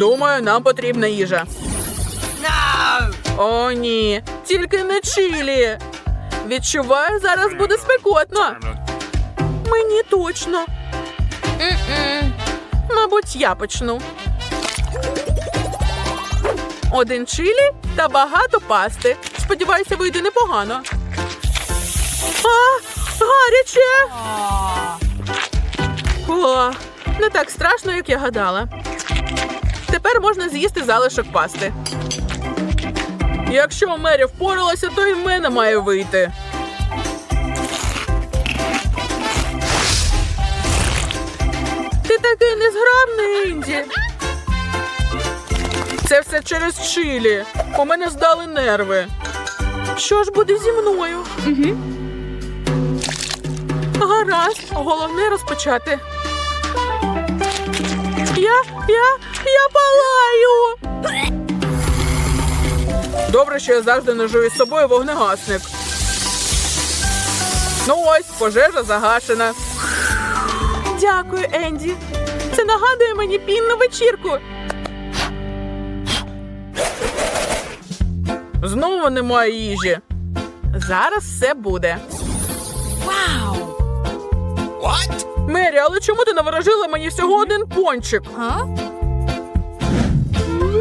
Думаю, нам потрібна їжа. О, ні, тільки не чилі. Відчуваю, зараз буде спекотно. Мені точно. Мабуть, я почну. Один чилі та багато пасти. Сподіваюся, вийде непогано. А, гаряче! О, не так страшно, як я гадала. Тепер можна з'їсти залишок пасти. Якщо Мері впоралася, то і в мене має вийти. Ти такий незграбний, Інді. Це все через чилі. У мене здали нерви. Що ж буде зі мною? Угу. Гаразд, головне розпочати. Я, я, я палаю. Добре, що я завжди ножу із собою вогнегасник. Ну ось, пожежа загашена. Дякую, Енді. Це нагадує мені пінну вечірку. Знову немає їжі. Зараз все буде. What? Мері, але чому ти наворожила мені всього один пончик?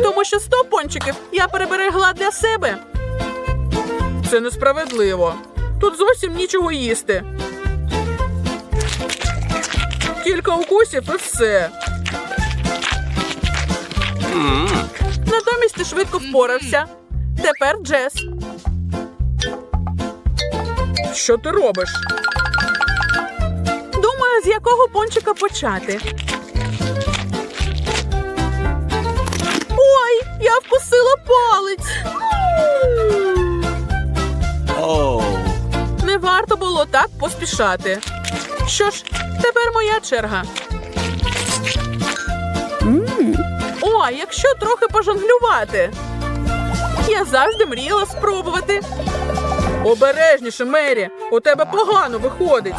Тому що сто пончиків я переберегла для себе. Це несправедливо. Тут зовсім нічого їсти. Кілька укусів і все. Натомість ти швидко впорався. Тепер Джес. Що ти робиш? Якого пончика почати. Ой, я вкусила палець. Oh. Не варто було так поспішати. Що ж, тепер моя черга. О, якщо трохи пожонглювати. Я завжди мріяла спробувати. Обережніше, Мері, у тебе погано виходить.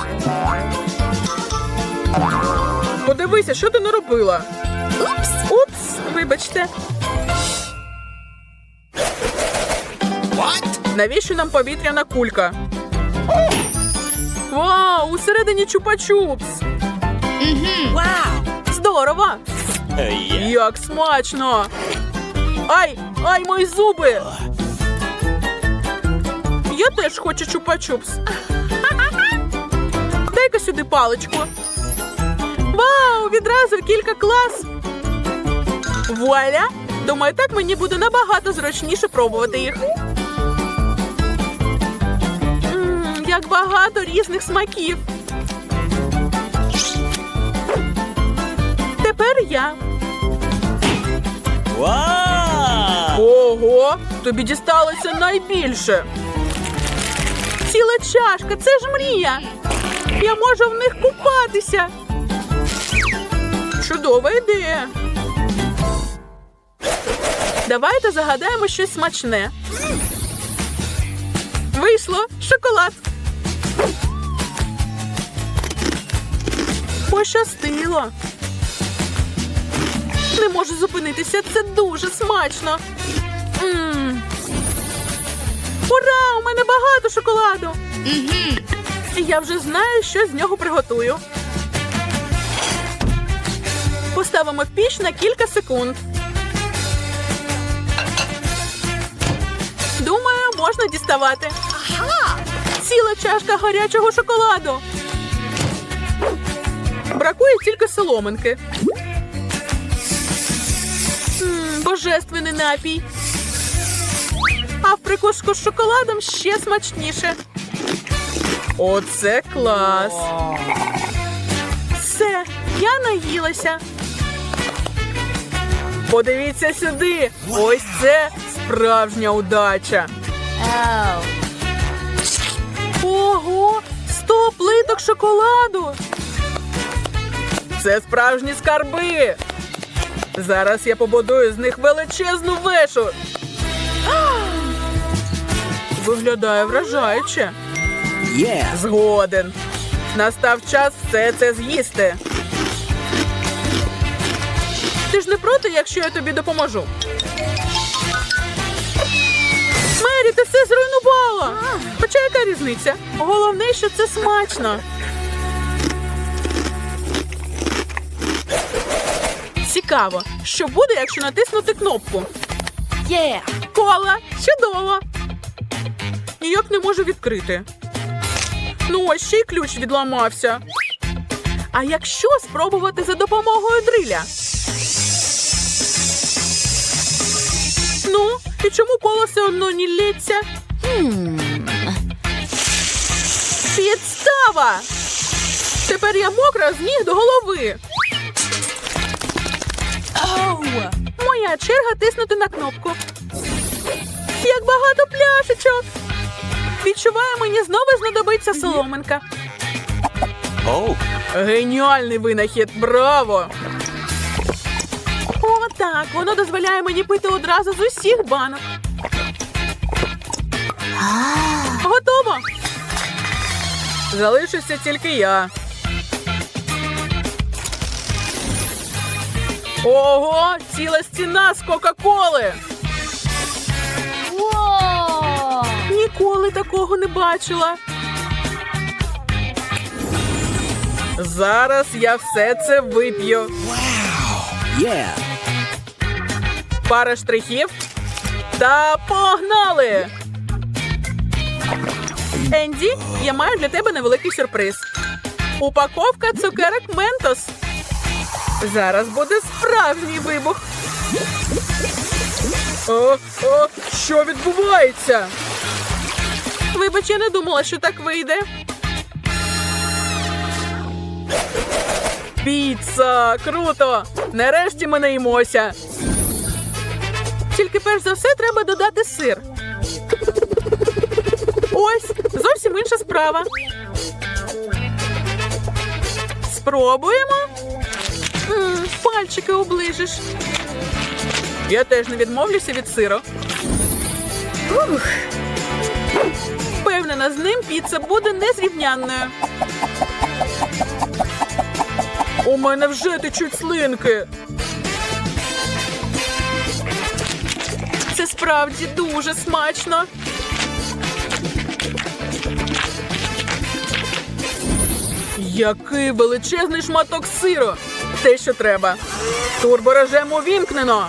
Подивися, що ти наробила. Упс, упс, вибачте. What? Навіщо нам повітряна кулька? Вау, усередині чупа-чупс. Здорово! Uh, yeah. Як смачно! Ай, ай, мої зуби! Я теж хочу чупа-чупс. Дай-ка сюди паличку. Вау, відразу кілька клас. Вуаля! Думаю, так мені буде набагато зручніше пробувати їх. Як багато різних смаків. Тепер я. Ого, тобі дісталося найбільше. Ціла чашка, це ж мрія. Я можу в них купатися. Чудова ідея. Давайте загадаємо щось смачне. Вийшло шоколад. Пощастило. Не можу зупинитися, це дуже смачно. М. Ура! У мене багато шоколаду. І Я вже знаю, що з нього приготую. Поставимо в піч на кілька секунд. Думаю, можна діставати. Ціла чашка гарячого шоколаду. Бракує тільки соломинки. М, божественний напій. А в прикуску з шоколадом ще смачніше. Оце клас. Все, я наїлася. Подивіться сюди. Ось це справжня удача. Ого, сто плиток шоколаду. Це справжні скарби. Зараз я побудую з них величезну вешу. Виглядає вражаюче. Yeah. Згоден. Настав час все це з'їсти. Ти ж не проти, якщо я тобі допоможу? Мері, ти все зруйнувала. Хоча яка різниця? Головне, що це смачно. Цікаво, що буде, якщо натиснути кнопку. Yeah. Кола, чудово. Ніяк не можу відкрити. Ну, ось ще й ключ відламався. А якщо спробувати за допомогою дриля? Ну, і чому коло все одно не лється? Підстава! Тепер я мокра з ніг до голови. Oh. Моя черга тиснути на кнопку. Як багато пляшечок. Відчуваю, мені знову знадобиться соломинка. Oh. Геніальний винахід, браво! Так, воно дозволяє мені пити одразу з усіх банок. Готово. Залишився тільки я. Ого, ціла стіна з Кока-Коли. Ніколи такого не бачила. Зараз я все це вип'ю. Yeah. Пара штрихів. Та погнали! Енді, я маю для тебе невеликий сюрприз. Упаковка цукерок Ментос. Зараз буде справжній вибух. О, о, що відбувається? Вибач, я не думала, що так вийде. Піца! Круто! Нарешті ми наїмося. Тільки перш за все треба додати сир. Ось, зовсім інша справа. Спробуємо. Пальчики оближеш. Я теж не відмовлюся від сиру. Ух. Впевнена, з ним піца буде незрівнянною. У мене вже течуть слинки. Справді дуже смачно. Який величезний шматок сиру. Те, що треба. Турборежем увімкнено.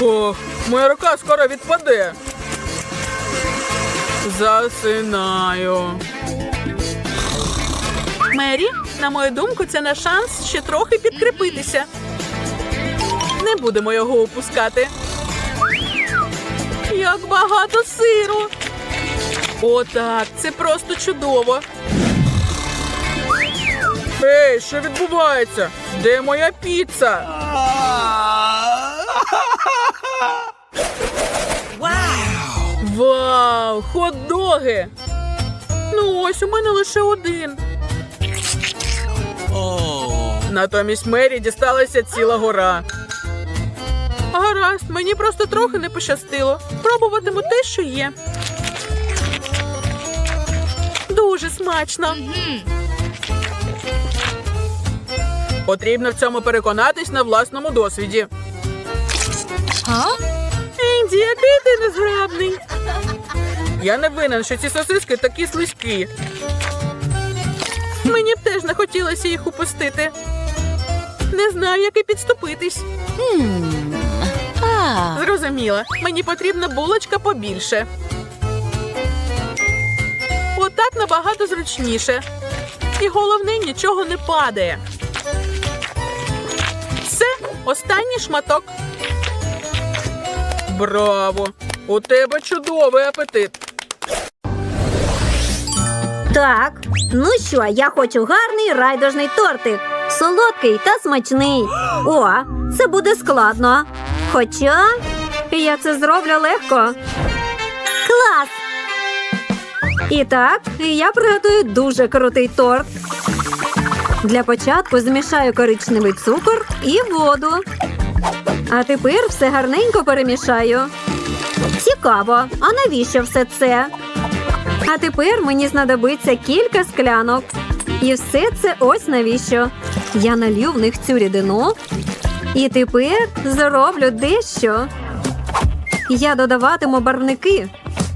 Ох, моя рука скоро відпаде. Засинаю. Мері, на мою думку, це наш шанс ще трохи підкріпитися. Не будемо його упускати. Як багато сиру. О, так, це просто чудово. Ей, що відбувається? Де моя піца? Вау, хот-доги! Ну ось у мене лише один. Натомість Мері дісталася ціла гора. Гаразд, мені просто трохи не пощастило. Пробуватиму те, що є. Дуже смачно. Потрібно в цьому переконатись на власному досвіді. Енді, який ти незграбний. Я не винен, що ці сосиски такі слизькі. Мені б теж не хотілося їх упустити. Не знаю, як і підступитись. Ah. Зрозуміла, мені потрібна булочка побільше. Отак набагато зручніше. І головне, нічого не падає. Все, останній шматок. Браво! У тебе чудовий апетит. Так, ну що, я хочу гарний райдужний тортик. Солодкий та смачний. О, це буде складно. Хоча я це зроблю легко. Клас! І так, я приготую дуже крутий торт. Для початку змішаю коричневий цукор і воду. А тепер все гарненько перемішаю. Цікаво, а навіщо все це? А тепер мені знадобиться кілька склянок. І все це ось навіщо. Я налью в них цю рідину. І тепер зроблю дещо. Я додаватиму барвники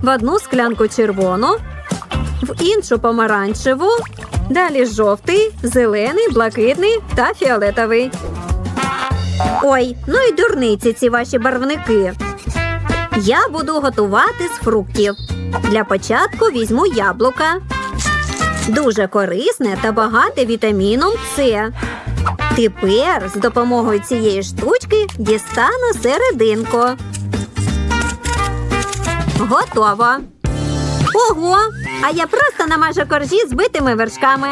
в одну склянку червону, в іншу помаранчеву, далі жовтий, зелений, блакитний та фіолетовий. Ой, ну і дурниці ці ваші барвники. Я буду готувати з фруктів. Для початку візьму яблука. Дуже корисне та багате вітаміном С. Тепер з допомогою цієї штучки дістану серединку. Готово. Ого! А я просто намажу коржі збитими вершками.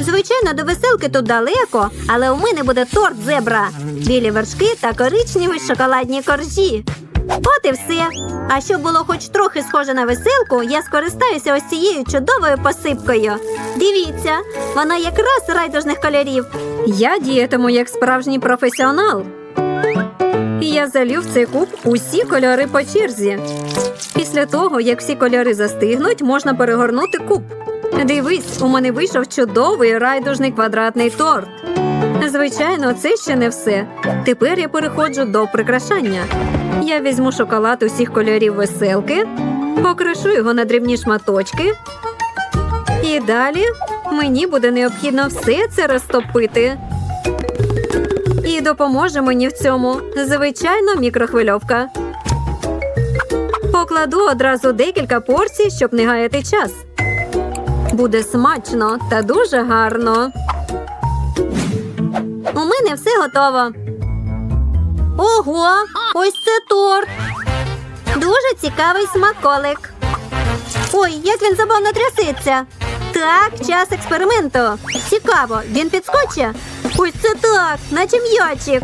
Звичайно, до веселки тут далеко, але у мене буде торт зебра, білі вершки та коричневі шоколадні коржі. От і все. А щоб було хоч трохи схоже на веселку, я скористаюся ось цією чудовою посипкою. Дивіться, вона якраз райдужних кольорів. Я діятиму як справжній професіонал. Я залю в цей куб усі кольори по черзі. Після того, як всі кольори застигнуть, можна перегорнути куб. Дивись, у мене вийшов чудовий райдужний квадратний торт. Звичайно, це ще не все. Тепер я переходжу до прикрашання. Я візьму шоколад усіх кольорів веселки, покришу його на дрібні шматочки. І далі мені буде необхідно все це розтопити. І допоможе мені в цьому звичайно мікрохвильовка. Покладу одразу декілька порцій, щоб не гаяти час. Буде смачно та дуже гарно. У мене все готово. Ого, ось це торт. Дуже цікавий смаколик. Ой, як він забавно трясеться. Так, час експерименту. Цікаво, він підскоче? Ось це так, наче м'ячик.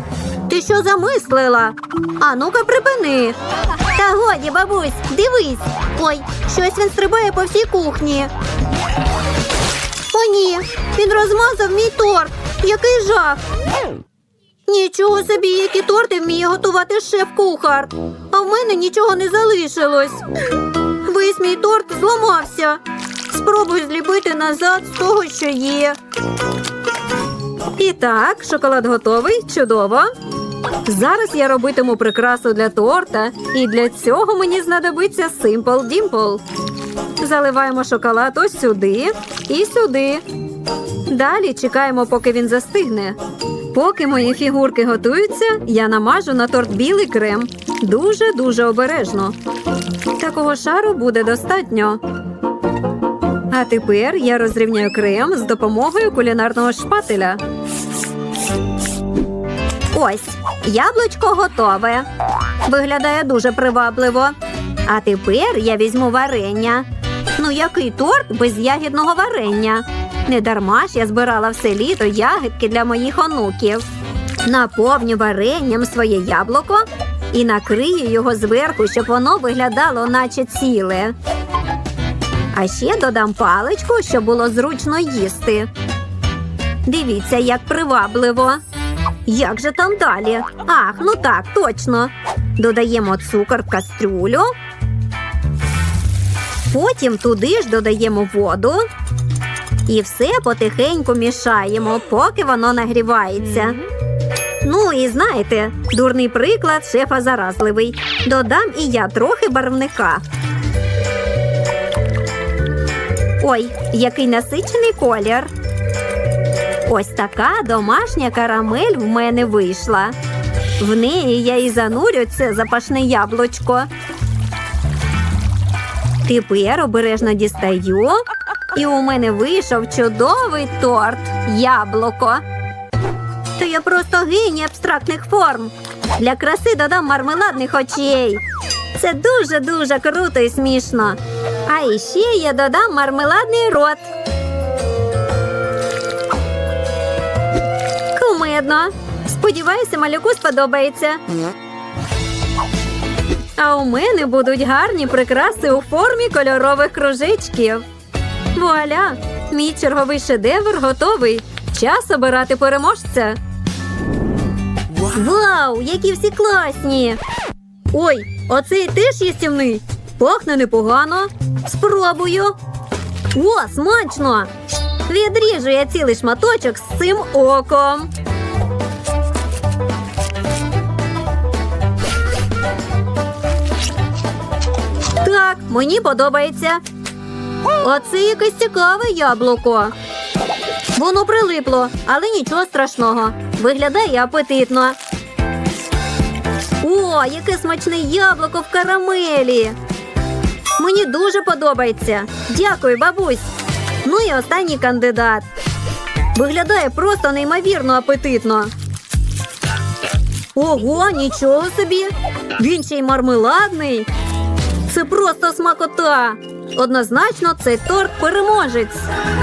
Ти що замислила? А ну-ка припини. Та годі, бабусь, дивись. Ой, щось він стрибає по всій кухні. О, ні, він розмазав мій торт. Який жах. Нічого собі, які торти вміє готувати шеф-кухар. А в мене нічого не залишилось. Весь мій торт зламався. Спробуй зліпити назад з того, що є. І так, шоколад готовий. Чудово. Зараз я робитиму прикрасу для торта, і для цього мені знадобиться Simple Dimple. Заливаємо шоколад ось сюди і сюди. Далі чекаємо, поки він застигне. Поки мої фігурки готуються, я намажу на торт білий крем. Дуже дуже обережно. Такого шару буде достатньо. А тепер я розрівняю крем з допомогою кулінарного шпателя. Ось яблучко готове. Виглядає дуже привабливо. А тепер я візьму варення. Ну, який торт без ягідного варення? Не дарма ж я збирала все літо ягідки для моїх онуків. Наповню варенням своє яблуко і накрию його зверху, щоб воно виглядало, наче ціле. А ще додам паличку, щоб було зручно їсти. Дивіться, як привабливо. Як же там далі? Ах, ну так, точно. Додаємо цукор в кастрюлю. Потім туди ж додаємо воду. І все потихеньку мішаємо, поки воно нагрівається. Ну і знаєте, дурний приклад шефа заразливий. Додам і я трохи барвника. Ой, який насичений колір. Ось така домашня карамель в мене вийшла. В неї я і занурю це запашне яблучко. Тепер обережно дістаю, і у мене вийшов чудовий торт яблуко. Та я просто геній абстрактних форм. Для краси додам мармеладних очей. Це дуже-дуже круто і смішно. А іще я додам мармеладний рот. Кумедно. Сподіваюся, малюку сподобається. А у мене будуть гарні прикраси у формі кольорових кружечків. Вуаля! Мій черговий шедевр готовий. Час обирати переможця. Вау, які всі класні! Ой, оцей теж їстівний. Пахне непогано. Спробую. О, смачно! Відріжу я цілий шматочок з цим оком. Так, мені подобається. Оце якесь цікаве яблуко. Воно прилипло, але нічого страшного. Виглядає апетитно. О, яке смачне яблуко в карамелі. Мені дуже подобається. Дякую, бабусь. Ну і останній кандидат. Виглядає просто неймовірно апетитно. Ого, нічого собі. Він ще й мармеладний. Це просто смакота. Однозначно, цей торт переможець.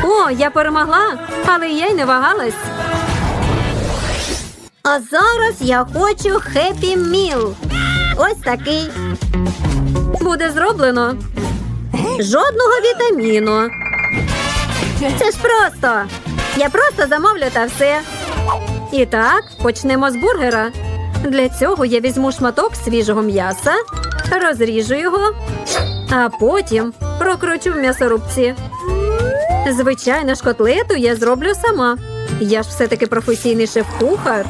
О, я перемогла, але я й не вагалась. А зараз я хочу хеппі міл. Ось такий. Буде зроблено. Жодного вітаміну. Це ж просто. Я просто замовлю та все. І так, почнемо з бургера. Для цього я візьму шматок свіжого м'яса, розріжу його, а потім прокручу в м'ясорубці. Звичайно ж, котлету я зроблю сама. Я ж все-таки професійний шеф-кухар.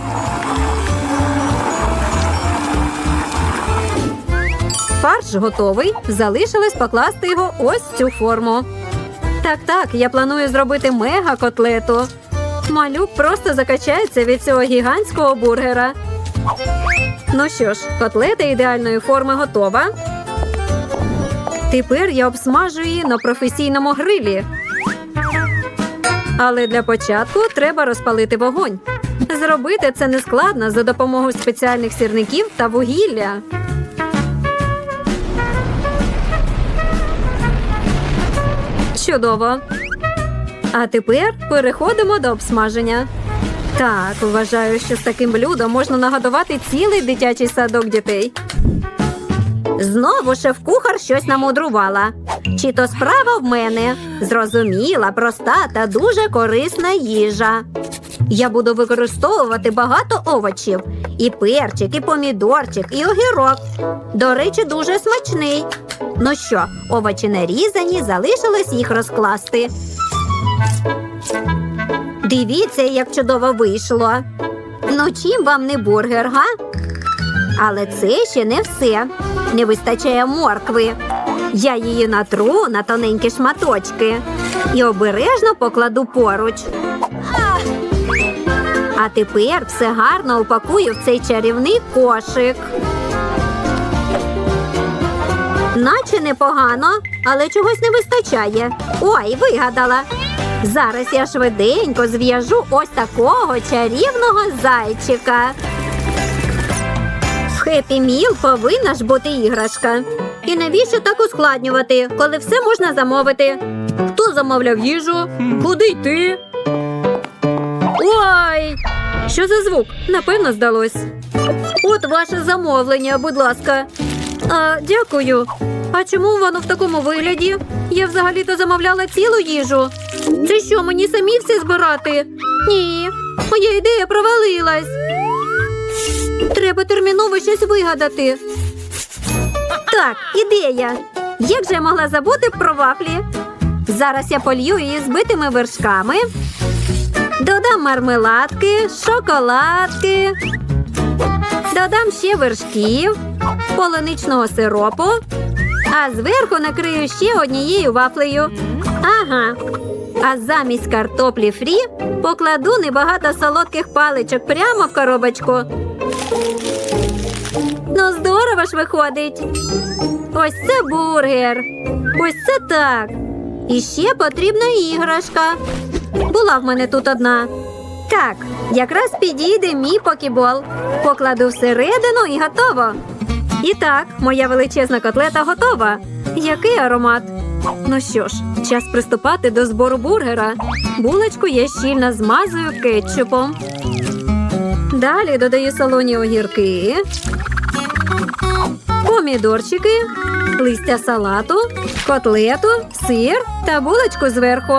Фарш готовий. Залишилось покласти його ось цю форму. Так, так, я планую зробити мега котлету. Малюк просто закачається від цього гігантського бургера. Ну що ж, котлета ідеальної форми готова. Тепер я обсмажу її на професійному грилі. Але для початку треба розпалити вогонь. Зробити це нескладно за допомогою спеціальних сірників та вугілля. Чудово. А тепер переходимо до обсмаження. Так, вважаю, що з таким блюдом можна нагодувати цілий дитячий садок дітей. Знову шеф-кухар щось намудрувала. Чи то справа в мене зрозуміла, проста та дуже корисна їжа. Я буду використовувати багато овочів: і перчик, і помідорчик, і огірок. До речі, дуже смачний. Ну що, овочі нарізані, залишилось їх розкласти. Дивіться, як чудово вийшло. Ну, чим вам не бургер, га? Але це ще не все. Не вистачає моркви. Я її натру на тоненькі шматочки і обережно покладу поруч. А тепер все гарно упакую в цей чарівний кошик. Наче непогано, але чогось не вистачає. Ой, вигадала. Зараз я швиденько зв'яжу ось такого чарівного зайчика. Хеппі Міл повинна ж бути іграшка. І навіщо так ускладнювати, коли все можна замовити? Хто замовляв їжу? Куди йти? Ой! Що за звук? Напевно, здалось. От ваше замовлення, будь ласка. А, дякую. А чому воно в такому вигляді? Я взагалі-то замовляла цілу їжу. Це що, мені самі все збирати? Ні, моя ідея провалилась. Треба терміново щось вигадати. Так, ідея. Як же я могла забути про вафлі? Зараз я полью її збитими вершками. Додам мармеладки, шоколадки. Додам ще вершків, полуничного сиропу, а зверху накрию ще однією вафлею. Ага. А замість картоплі фрі покладу небагато солодких паличок прямо в коробочку. Ну, здорово ж виходить. Ось це бургер. Ось це так. І ще потрібна іграшка. Була в мене тут одна. Так, якраз підійде мій покібол. Покладу всередину і готово. І так, моя величезна котлета готова. Який аромат? Ну що ж, час приступати до збору бургера. Булочку я щільно змазую кетчупом. Далі додаю солоні огірки, помідорчики, листя салату, котлету, сир та булочку зверху.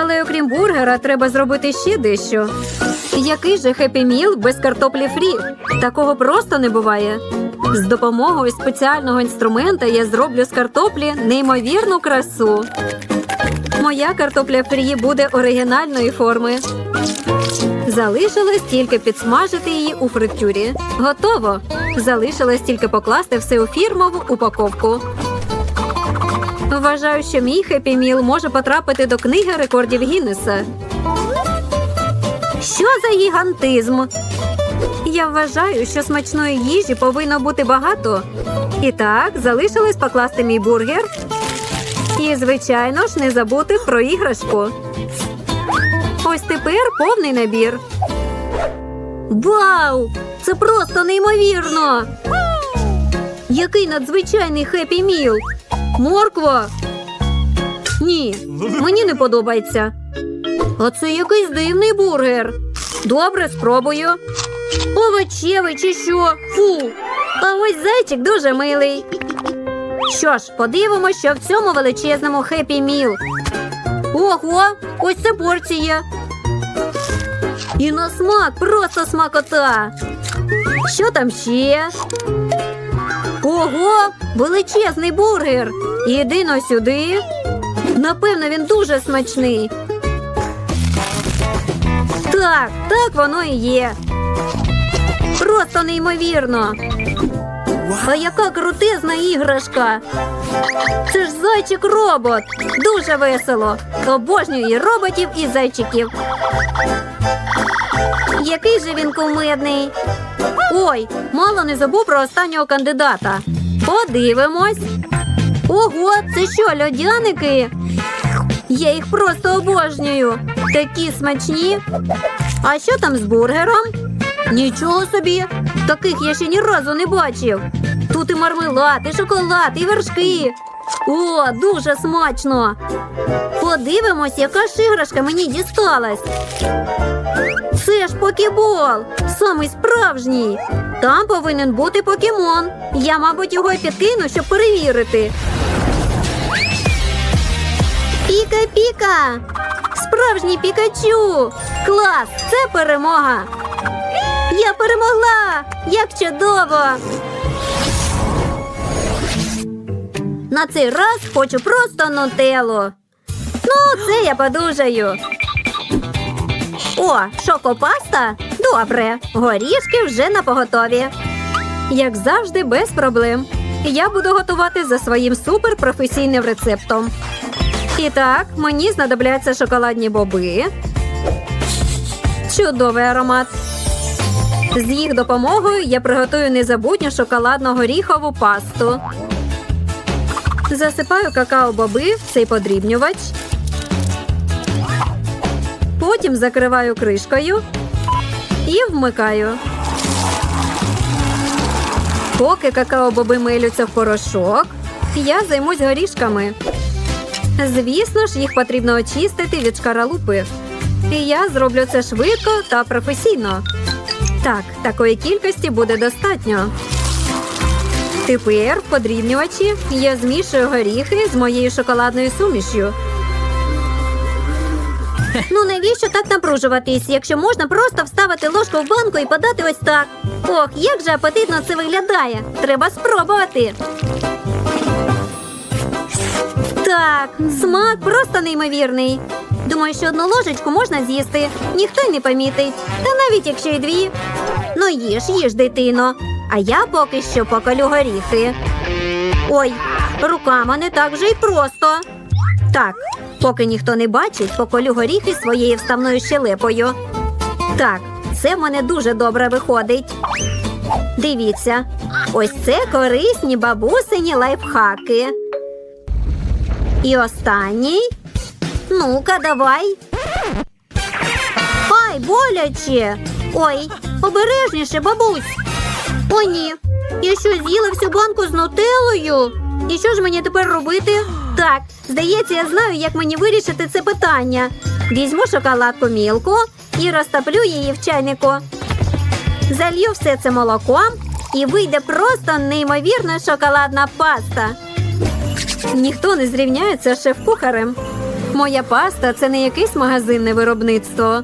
Але окрім бургера, треба зробити ще дещо. Який же хеппі міл без картоплі фрі? Такого просто не буває. З допомогою спеціального інструмента я зроблю з картоплі неймовірну красу. Моя картопля фрі буде оригінальної форми. Залишилось тільки підсмажити її у фритюрі. Готово. Залишилось тільки покласти все у фірмову упаковку. Вважаю, що мій хеппі міл може потрапити до книги рекордів Гіннеса. Що за гігантизм? Я вважаю, що смачної їжі повинно бути багато. І так, залишилось покласти мій бургер. І, звичайно ж, не забути про іграшку. Ось тепер повний набір. Вау! Це просто неймовірно! Який надзвичайний хеппі міл! Морква! Ні, мені не подобається. А це якийсь дивний бургер. Добре, спробую. Овочевий чи що? Фу. А ось зайчик дуже милий. Що ж, подивимося, що в цьому величезному хеппі міл. Ого, ось це порція. І на смак просто смакота. Що там ще? Ого, величезний бургер. Іди но сюди. Напевно, він дуже смачний. Так, так воно і є. Просто неймовірно. А яка крутезна іграшка. Це ж зайчик робот. Дуже весело. Обожнюю і роботів, і зайчиків. Який же він кумедний. Ой, мало не забув про останнього кандидата. Подивимось. Ого, це що, льодяники? Я їх просто обожнюю. Такі смачні. А що там з бургером? Нічого собі. Таких я ще ні разу не бачив. Тут і мармелад, і шоколад, і вершки. О, дуже смачно. Подивимось, яка ж мені дісталась. Це ж покебол, самий справжній. Там повинен бути покемон. Я, мабуть, його підкину, щоб перевірити. Піка-піка! Справжній пікачу! Клас! Це перемога! Я перемогла! Як чудово! На цей раз хочу просто нутеллу. Ну, це я подужаю. О, шокопаста? Добре. Горішки вже на поготові. Як завжди, без проблем. Я буду готувати за своїм суперпрофесійним рецептом. І так, мені знадобляться шоколадні боби. Чудовий аромат. З їх допомогою я приготую незабутню шоколадно-горіхову пасту. Засипаю какао-боби в цей подрібнювач. Потім закриваю кришкою і вмикаю. Поки какао-боби милються в порошок, я займусь горішками. Звісно ж, їх потрібно очистити від шкаралупи. І я зроблю це швидко та професійно. Так, такої кількості буде достатньо. Тепер в подрібнювачі я змішую горіхи з моєю шоколадною сумішю. Ну навіщо так напружуватись, якщо можна просто вставити ложку в банку і подати ось так. Ох, як же апетитно це виглядає. Треба спробувати. Так, смак просто неймовірний. Думаю, що одну ложечку можна з'їсти. Ніхто й не помітить. Та навіть якщо й дві. Ну їж, їж, дитино. А я поки що поколю горіхи. Ой, руками не так вже й просто. Так, поки ніхто не бачить, поколю горіхи своєю вставною щелепою. Так, це в мене дуже добре виходить. Дивіться, ось це корисні бабусині лайфхаки. І останній. Ну-ка, давай. Ай, боляче. Ой, обережніше, бабусь. О, ні. Я що з'їла всю банку з нутеллою? І що ж мені тепер робити? Так, здається, я знаю, як мені вирішити це питання. Візьму шоколадку мілку і розтоплю її в чайнику. Залью все це молоком і вийде просто неймовірна шоколадна паста. Ніхто не зрівняється з шеф-кухарем. Моя паста це не якесь магазинне виробництво.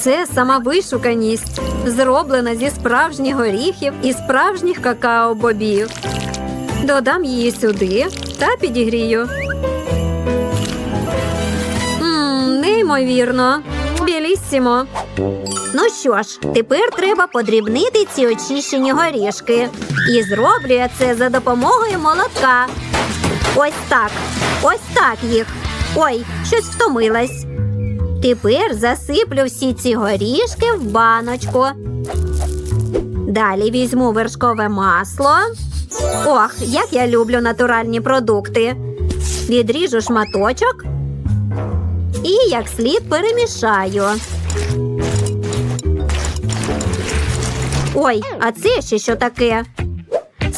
Це сама вишуканість, зроблена зі справжніх горіхів і справжніх какао-бобів. Додам її сюди та підігрію. Неймовірно. Біліссімо. Ну що ж, тепер треба подрібнити ці очищені горішки. І зроблю я це за допомогою молотка. Ось так. Ось так їх. Ой, щось втомилась. Тепер засиплю всі ці горішки в баночку. Далі візьму вершкове масло. Ох, як я люблю натуральні продукти. Відріжу шматочок і як слід перемішаю. Ой, а це ще що таке?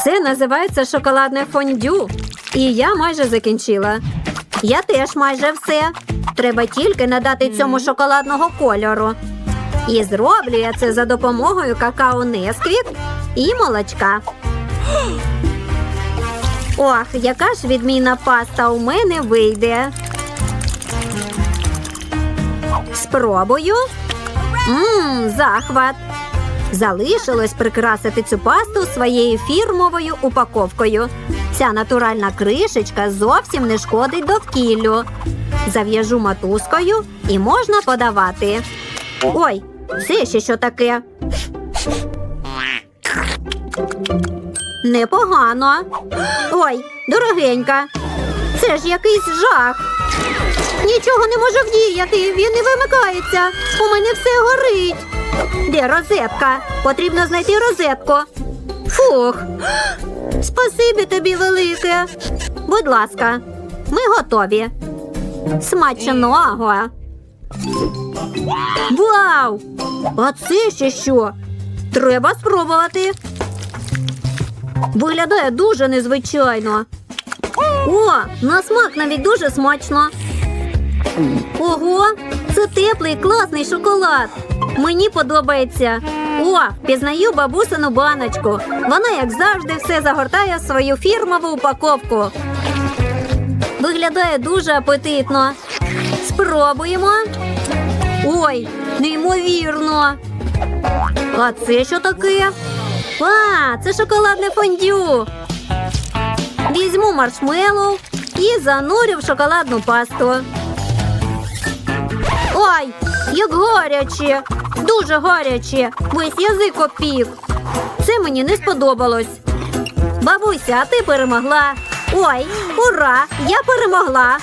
Це називається шоколадне фондю. І я майже закінчила. Я теж майже все. Треба тільки надати цьому шоколадного кольору. І зроблю я це за допомогою какао Несквік і молочка. Ох, яка ж відмінна паста у мене вийде. Спробую. Мм, захват. Залишилось прикрасити цю пасту своєю фірмовою упаковкою. Ця натуральна кришечка зовсім не шкодить довкіллю. Зав'яжу матузкою і можна подавати. Ой, це ще що таке? Непогано. Ой, дорогенька. Це ж якийсь жах. Нічого не можу вдіяти, він не вимикається. У мене все горить. Де розетка? Потрібно знайти розетку. Фух. Спасибі тобі велике. Будь ласка, ми готові. Смачного. Вау! А це ще що? Треба спробувати. Виглядає дуже незвичайно. О, на смак навіть дуже смачно. Ого, це теплий класний шоколад. Мені подобається. О, пізнаю бабусину баночку. Вона, як завжди, все загортає в свою фірмову упаковку. Виглядає дуже апетитно. Спробуємо. Ой, неймовірно. А це що таке? А, це шоколадне фондю. Візьму маршмеллоу і занурю в шоколадну пасту. Ой, як гаряче, дуже гаряче. Весь язик опік. Це мені не сподобалось. Бабуся, а ти перемогла. Ой, ура! Я перемогла.